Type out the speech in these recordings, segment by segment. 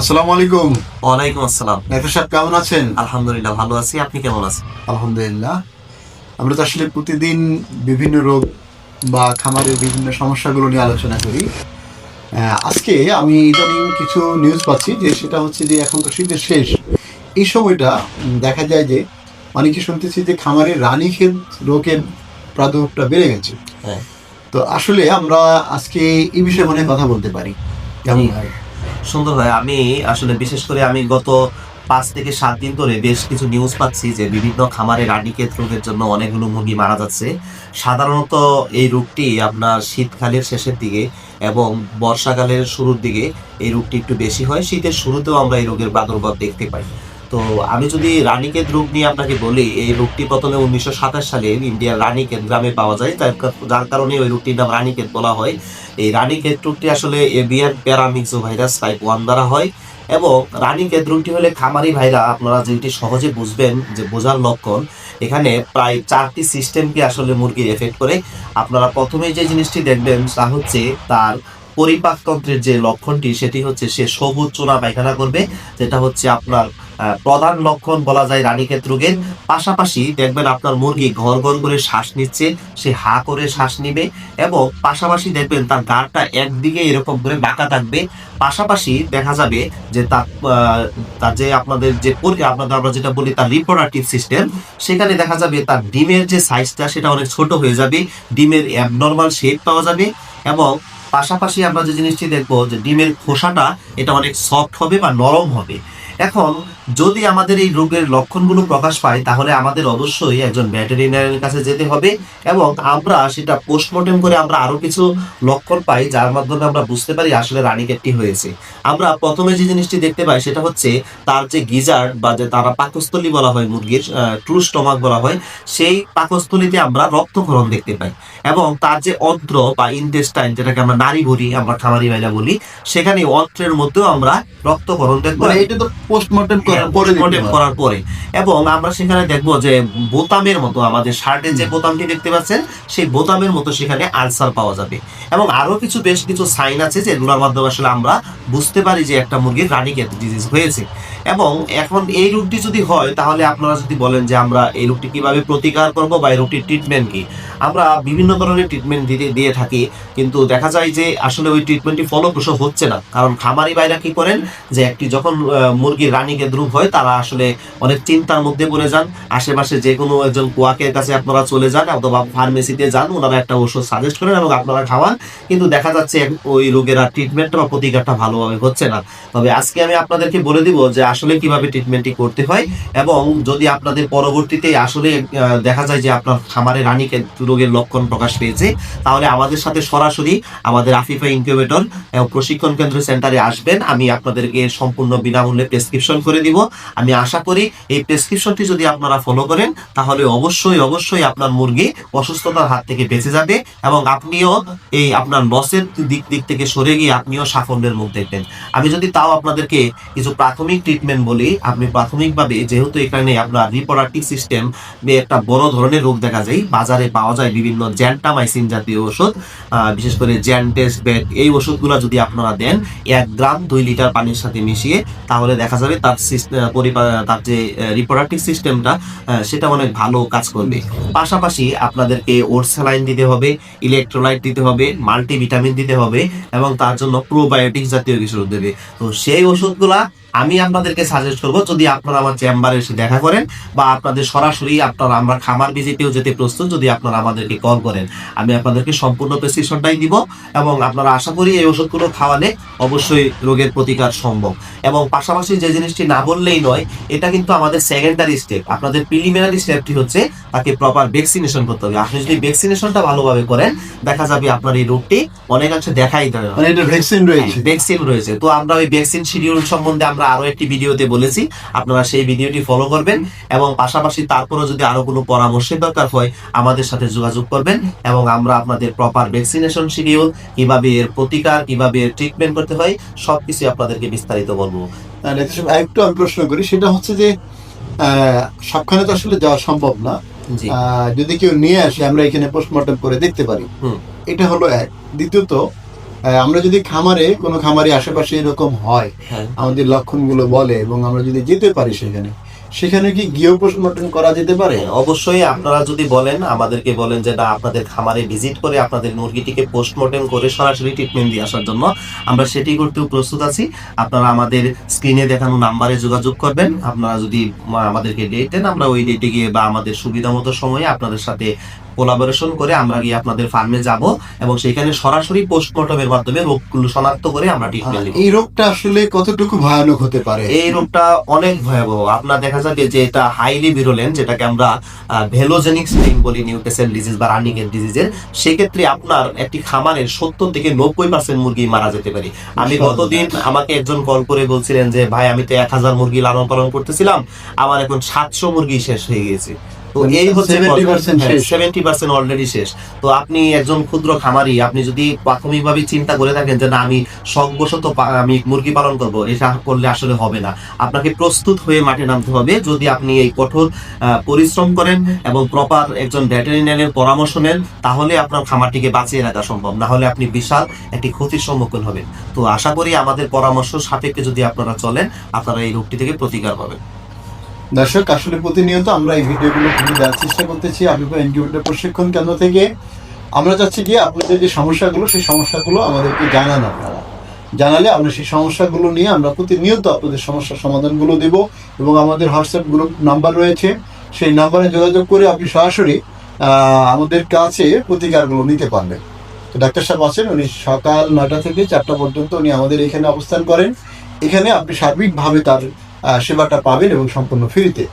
আসসালামু আলাইকুম। ওয়ালাইকুম আসসালাম। ডাক্তার সাহেব কেমন আছেন? আলহামদুলিল্লাহ ভালো আছি। আপনি কেমন আছেন? আলহামদুলিল্লাহ। আমরা তো আসলে প্রতিদিন বিভিন্ন রোগ বা খামারের বিভিন্ন সমস্যাগুলো নিয়ে আলোচনা করি। আজকে আমি ইদানিং কিছু নিউজ পাচ্ছি যে সেটা হচ্ছে যে এখন তো শীতের শেষ। এই সময়টা দেখা যায় যে অনেকে শুনতেছি যে খামারের রানীক্ষেত রোগের প্রাদুর্ভাবটা বেড়ে গেছে। হ্যাঁ। তো আসলে আমরা আজকে এই বিষয়ে মনে কথা বলতে পারি। কেমন। হয়? সুন্দর ভাই, আমি আসলে বিশেষ করে আমি গত পাঁচ থেকে সাত দিন ধরে বেশ কিছু নিউজ পাচ্ছি যে বিভিন্ন খামারে রানীক্ষেত রোগের জন্য অনেকগুলো মুরগি মারা যাচ্ছে। সাধারণত এই রোগটি আপনার শীতকালের শেষের দিকে এবং বর্ষাকালের শুরুর দিকে এই রোগটি একটু বেশি হয়। শীতের শুরুতেও আমরা এই রোগের প্রাদুর্ভাব দেখতে পাই। তো আমি যদি রানীক্ষেত রোগ নিয়ে আপনাকে বলি, এই রোগটি প্রথমে উনিশশো সাতাশ সালে ইন্ডিয়ার রানীক্ষেত গ্রামে পাওয়া যায়। তার যার কারণে ওই রোগটির নাম রানীক্ষেত বলা হয়। এই রানীক্ষেত রোগটি আসলে avian paramyxo virus type one দ্বারা হয় এবং রানীক্ষেত রোগটি হলে খামারি ভাইরা আপনারা যেটি সহজে বুঝবেন যে বোঝার লক্ষণ, এখানে প্রায় চারটি সিস্টেমকে আসলে মুরগির এফেক্ট করে। আপনারা প্রথমে যে জিনিসটি দেখবেন তা হচ্ছে তার পরিপাকতন্ত্রের যে লক্ষণটি, সেটি হচ্ছে সে সবুজ চোনা পায়খানা করবে, যেটা হচ্ছে আপনার প্রধান লক্ষণ বলা যায় রানীক্ষেত রোগের। পাশাপাশি দেখবেন আপনার মুরগি ঘর ঘর করে শ্বাস নিচ্ছে, সে হা করে শ্বাস নিবে এবং পাশাপাশি দেখবেন তার গাড়টা একদিকে এরকম করে বাঁকা থাকবে। পাশাপাশি দেখা যাবে যে তার তার যে আপনাদের যে আপনাদের আমরা যেটা বলি তার রিপ্রোডাক্টিভ সিস্টেম সেখানে দেখা যাবে তার ডিমের যে সাইজটা সেটা অনেক ছোট হয়ে যাবে। ডিমের অ্যাবনর্মাল শেপ পাওয়া যাবে এবং পাশাপাশি আমরা যে জিনিসটি দেখব যে ডিমের খোসাটা, এটা অনেক সফট হবে বা নরম হবে। এখন যদি আমাদের এই রোগের লক্ষণগুলো প্রকাশ পায় তাহলে আমাদের অবশ্যই একজন ভেটেরিনারির কাছে যেতে হবে এবং আমরা সেটা পোস্টমর্টেম করে আমরা আরও কিছু লক্ষণ পাই যার মাধ্যমে আমরা বুঝতে পারি আসলে রানীক্ষেতটি হয়েছে। আমরা প্রথমে যে জিনিসটি দেখতে পাই সেটা হচ্ছে তার যে গিজার বা যে তারা পাকস্থলী বলা হয় মুরগির ট্রু স্টমাক বলা হয় সেই পাকস্থলীতে আমরা রক্তক্ষরণ দেখতে পাই এবং তার যে অন্ত্র বা ইনটেস্টাইন যেটাকে আমরা নারী বলি আমরা খামারি ভাইলা বলি সেখানে অন্ত্রের মধ্যেও আমরা রক্তক্ষরণ দেখতে পাই। এটা তো পোস্টমর্টেম করার পরে পোস্টমর্টেম করার পরে। এবং আমরা সেখানে দেখব যে বোতামের মতো আমাদের শার্টের যে বোতামটি দেখতে পাচ্ছেন সেই বোতামের মতো সেখানে আলসার পাওয়া যাবে। এবং আরও কিছু বেশ কিছু সাইন আছে যেগুলোর মাধ্যমে আসলে আমরা বুঝতে পারি যে একটা মুরগির রানীক্ষেত ডিজিজ হয়েছে। এবং এখন এই রোগটি যদি হয় তাহলে আপনারা যদি বলেন যে আমরা এই রোগটি কীভাবে প্রতিকার করব বা এই রোগটির ট্রিটমেন্ট কি? আমরা বিভিন্ন ধরনের ট্রিটমেন্ট দিতে দিয়ে থাকি কিন্তু দেখা যায় যে আসলে ওই ট্রিটমেন্টটি ফলপ্রসূ হচ্ছে না। কারণ খামারি বাইরা কি করেন? যে একটি যখন আহ, মুরগির রানীক্ষেত রোগ হয় তারা আসলে অনেক চিন্তার মধ্যে পড়ে যান। আশেপাশে যে কোনো একজন কুয়াকের কাছে আপনারা চলে যান অথবা ফার্মেসিতে যান, ওনারা একটা ওষুধ সাজেস্ট করেন এবং আপনারা খাওয়ান। কিন্তু দেখা যাচ্ছে ওই রোগের ট্রিটমেন্টটা বা প্রতিকারটা ভালোভাবে হচ্ছে না। তবে আজকে আমি আপনাদেরকে বলে দিব যে আসলে কীভাবে ট্রিটমেন্টটি করতে হয় এবং যদি আপনাদের পরবর্তীতে আসলে দেখা যায় যে আপনার খামারে রানীক্ষেত রোগের লক্ষণ প্রকাশ পেয়েছে, তাহলে আমাদের সাথে সরাসরি আমাদের আফিফা ইনকিউবেটর প্রশিক্ষণ কেন্দ্র সেন্টারে আসবেন। আমি আপনাদেরকে সম্পূর্ণ বিনামূল্যে প্রেসক্রিপশন করে দিব। আমি আশা করি এই প্রেসক্রিপশনটি যদি আপনারা ফলো করেন, তাহলে অবশ্যই অবশ্যই আপনার মুরগি অসুস্থতার হাত থেকে বেঁচে যাবে এবং আপনিও এই আপনার লসের দিক দিক থেকে সরে গিয়ে আপনিও সাফল্যের মুখ দেখবেন। আমি যদি তাও আপনাদেরকে কিছু প্রাথমিক ট্রিটমেন্ট বলি, আপনি প্রাথমিকভাবে যেহেতু এখানে আপনার রিপ্রোডাক্টিভ সিস্টেম একটা বড় ধরনের রোগ দেখা যায়, বাজারে পাওয়া যায় বিভিন্ন জ্যান্টামাইসিন জাতীয় ওষুধ বিশেষ করে জ্যান্টেস বেড এই ওষুধগুলো যদি আপনারা দেন, এক গ্রাম দুই লিটার পানির সাথে মিশিয়ে, তাহলে দেখা যাবে তার তার যে রিপ্রোডাক্টিভ সিস্টেমটা সেটা অনেক ভালো কাজ করবে। পাশাপাশি আপনাদেরকে ওরসালাইন দিতে হবে ইলেকট্রোলাইট দিতে হবে মাল্টিভিটামিন দিতে হবে, এবং তার জন্য প্রোবায়োটিক জাতীয় কিছু দেবে। তো সেই ওষুধগুলা আমি আপনাদেরকে সাজেস্ট করব যদি আপনারা আমার চেম্বারে এসে দেখা করেন বা আপনাদের সরাসরি আপনারা আমরা খামার ভিজিটেও যেতে প্রস্তুত যদি আপনারা আমাদেরকে কল করেন আমি আপনাদেরকে সম্পূর্ণ প্রেসক্রিপশনটাই দিব এবং আপনারা আশা করি এই ওষুধগুলো খাওয়ালে অবশ্যই রোগের প্রতিকার সম্ভব। এবং পাশাপাশি যে জিনিসটি না বললেই নয় এটা কিন্তু আমাদের সেকেন্ডারি স্টেপ আপনাদের প্রিলিমিনারি স্টেপটি হচ্ছে তাকে প্রপার ভ্যাকসিনেশন করতে হবে। আপনি যদি ভ্যাকসিনেশনটা ভালোভাবে করেন দেখা যাবে আপনার এই রোগটি অনেকাংশে দেখাই দেবে। মানে ভ্যাকসিন রয়েছে। ভ্যাকসিন রয়েছে। তো আমরা ওই ভ্যাকসিন শিডিউল সম্বন্ধে আমরা আরও একটি ভিডিওতে বলেছি আপনারা সেই ভিডিওটি ফলো করবেন এবং পাশাপাশি তারপরে যদি আরও কোনো পরামর্শের দরকার হয় আমাদের সাথে যোগাযোগ করবেন এবং আমরা আপনাদের প্রপার ভ্যাকসিনেশন শিডিউল কীভাবে এর প্রতিকার কীভাবে এর ট্রিটমেন্ট করতে হয় সবকিছু আপনাদেরকে বিস্তারিত বলব। সাহেব, আরেকটু আমি প্রশ্ন করি সেটা হচ্ছে যে আহ, সবখানে তো আসলে যাওয়া সম্ভব না। যদি কেউ নিয়ে আসে আমরা এখানে পোস্টমর্টম করে দেখতে পারি। এটা হলো এক। দ্বিতীয়ত আমরা যদি খামারে কোনো খামারে আশেপাশে এরকম হয় হ্যাঁ। আমাদের লক্ষণগুলো বলে এবং আমরা যদি যেতে পারি সেখানে সেখানে কি গিয়েও পোস্টমর্টম করা যেতে পারে? অবশ্যই আপনারা যদি বলেন আমাদেরকে বলেন যে না আপনাদের খামারে ভিজিট করে আপনাদের মুরগিটিকে পোস্টমর্টেম করে সরাসরি ট্রিটমেন্ট দিয়ে আসার জন্য আমরা সেটি করতেও প্রস্তুত আছি। আপনারা আমাদের স্ক্রিনে দেখানো নাম্বারে যোগাযোগ করবেন। আপনারা যদি আমাদেরকে ডেট দেন আমরা ওই ডেটে গিয়ে বা আমাদের সুবিধা মতো সময়ে আপনাদের সাথে কোলাবোরেশন করে আমরা গিয়ে আপনাদের ফার্মে যাব এবং সেখানে সরাসরি পোস্টমর্টমের মাধ্যমে রোগগুলো শনাক্ত করে আমরা ট্রিটমেন্ট দিব এই রোগটা আসলে কতটুকু ভয়ানক হতে পারে? এই রোগটা অনেক ভয়াবহ। আপনার দেখা যাবে যে এটা হাইলি ভিরুলেন্ট যেটাকে আমরা ভেলোজেনিক স্ট্রেন বলি নিউকেসেল ডিজিজ বা রানিকেল ডিজিজের সেক্ষেত্রে আপনার একটি খামারের সত্তর থেকে নব্বই পার্সেন্ট মুরগি মারা যেতে পারে। আমি গতদিন আমাকে একজন কল করে বলছিলেন যে ভাই আমি তো এক হাজার মুরগি লালন পালন করতেছিলাম আমার এখন সাতশো মুরগি শেষ হয়ে গেছে তো এই হচ্ছে সেভেন্টি পার্সেন্ট অলরেডি শেষ। তো আপনি একজন ক্ষুদ্র খামারি আপনি যদি প্রাথমিকভাবে চিন্তা করে থাকেন যে না আমি শখবশত আমি মুরগি পালন করব এটা করলে আসলে হবে না। আপনাকে প্রস্তুত হয়ে মাঠে নামতে হবে। যদি আপনি এই কঠোর পরিশ্রম করেন এবং প্রপার একজন ভেটেরিনারির পরামর্শ নেন তাহলে আপনার খামারটিকে বাঁচিয়ে রাখা সম্ভব। না হলে আপনি বিশাল একটি ক্ষতির সম্মুখীন হবেন। তো আশা করি আমাদের পরামর্শ সাপেক্ষে যদি আপনারা চলেন আপনারা এই রোগটি থেকে প্রতিকার পাবেন। দর্শক, আসলে প্রতিনিয়ত আমরা এই ভিডিওগুলো খুলে দেওয়ার চেষ্টা করতেছি আবিবা ইনকিউবেটর প্রশিক্ষণ কেন্দ্র থেকে। আমরা চাচ্ছি কি আপনাদের যে সমস্যাগুলো, সেই সমস্যাগুলো আমাদেরকে জানান আপনারা। জানালে আমরা সেই সমস্যাগুলো নিয়ে আমরা প্রতিনিয়ত আপনাদের সমস্যার সমাধানগুলো দেব এবং আমাদের হোয়াটসঅ্যাপ গ্রুপ নাম্বার রয়েছে। সেই নাম্বারে যোগাযোগ করে আপনি সরাসরি আমাদের কাছে প্রতিকারগুলো নিতে পারবেন। তো ডাক্তার সাহেব আছেন, উনি সকাল নয়টা থেকে চারটা পর্যন্ত উনি আমাদের এখানে অবস্থান করেন। এখানে আপনি সার্বিকভাবে তার সেবাটা পাবেন এবং সম্পূর্ণ ফ্রিতে।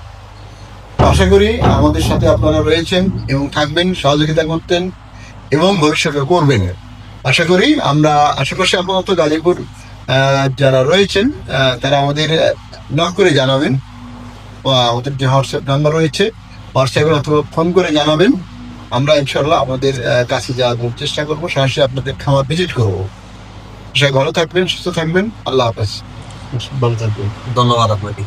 আশা করি আমাদের সাথে আপনারা রয়েছেন এবং থাকবেন, সহযোগিতা করতেন এবং ভবিষ্যতে করবেন। আশা করি আমরা আশেপাশে আপাতত গাজীপুর যারা রয়েছেন তারা আমাদের নক করে জানাবেন। ওদের যে হোয়াটসঅ্যাপ নাম্বার রয়েছে হোয়াটসঅ্যাপে অথবা ফোন করে জানাবেন। আমরা ইনশাল্লাহ আমাদের কাছে যাওয়ার চেষ্টা করব। সরাসরি আপনাদের খামার ভিজিট করব। সে ভালো থাকবেন, সুস্থ থাকবেন। আল্লাহ হাফেজ। ভালো থাকবেন। ধন্যবাদ আপনাকে।